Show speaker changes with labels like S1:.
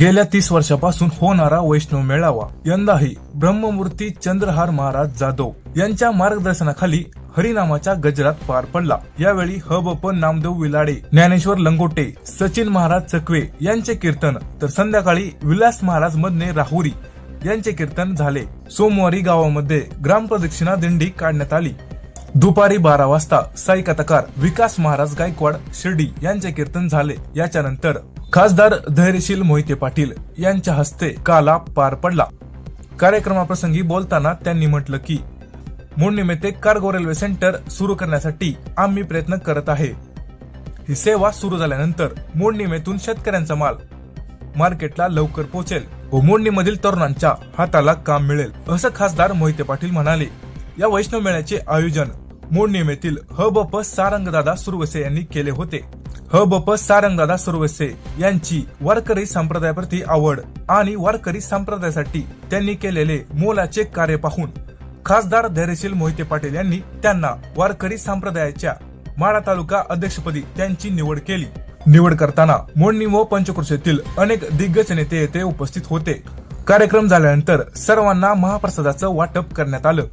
S1: गेल्या तीस वर्षापासून होणारा वैष्णव मेळावा यंदाही ब्रह्ममूर्ती चंद्रहार महाराज जाधव यांच्या मार्गदर्शनाखाली हरिनामाच्या गजरात पार पडला. यावेळी हबप नामदेव विलाडे ज्ञानेश्वर लंगोटे सचिन महाराज चकवे यांचे कीर्तन तर संध्याकाळी विलास महाराज मधने राहुरी यांचे कीर्तन झाले. सोमवारी गावामध्ये ग्रामप्रदक्षिणा दिंडी काढण्यात आली. दुपारी बारा वाजता साई कथाकार विकास महाराज गायकवाड शिर्डी यांचे कीर्तन झाले. याच्यानंतर खासदार धैर्यशील मोहिते पाटील यांच्या हस्ते काला पार पडला. कार्यक्रमाप्रसंगी बोलताना त्यांनी म्हटलं की मूळनिमित्ते कार्गो रेल्वे सेंटर सुरू करण्यासाठी आम्ही प्रयत्न करत आहे. ही सेवा सुरू झाल्यानंतर मोडणीमेतून शेतकऱ्यांचा माल मार्केटला लवकर पोहोचेल व मोडणीमधील तरुणांच्या हाताला काम मिळेल. असं खासदार मोहिते पाटील म्हणाले. या वैष्णव मेळ्याचे आयोजन मोडणीमेतील हबप सारंगदादा सुरवसे यांनी केले होते. ह बप सारंगदादा सुरवसे यांची वारकरी संप्रदायाप्रती आवड आणि वारकरी संप्रदायासाठी त्यांनी केलेले मोलाचे कार्य पाहून खासदार धैर्यशील मोहिते पाटील यांनी त्यांना वारकरी संप्रदायाच्या माडा तालुका अध्यक्षपदी त्यांची निवड केली. निवड करताना मोडणी व पंचकृषीतील अनेक दिग्गज नेते येथे उपस्थित होते. कार्यक्रम झाल्यानंतर सर्वांना महाप्रसादाचं वाटप करण्यात आलं.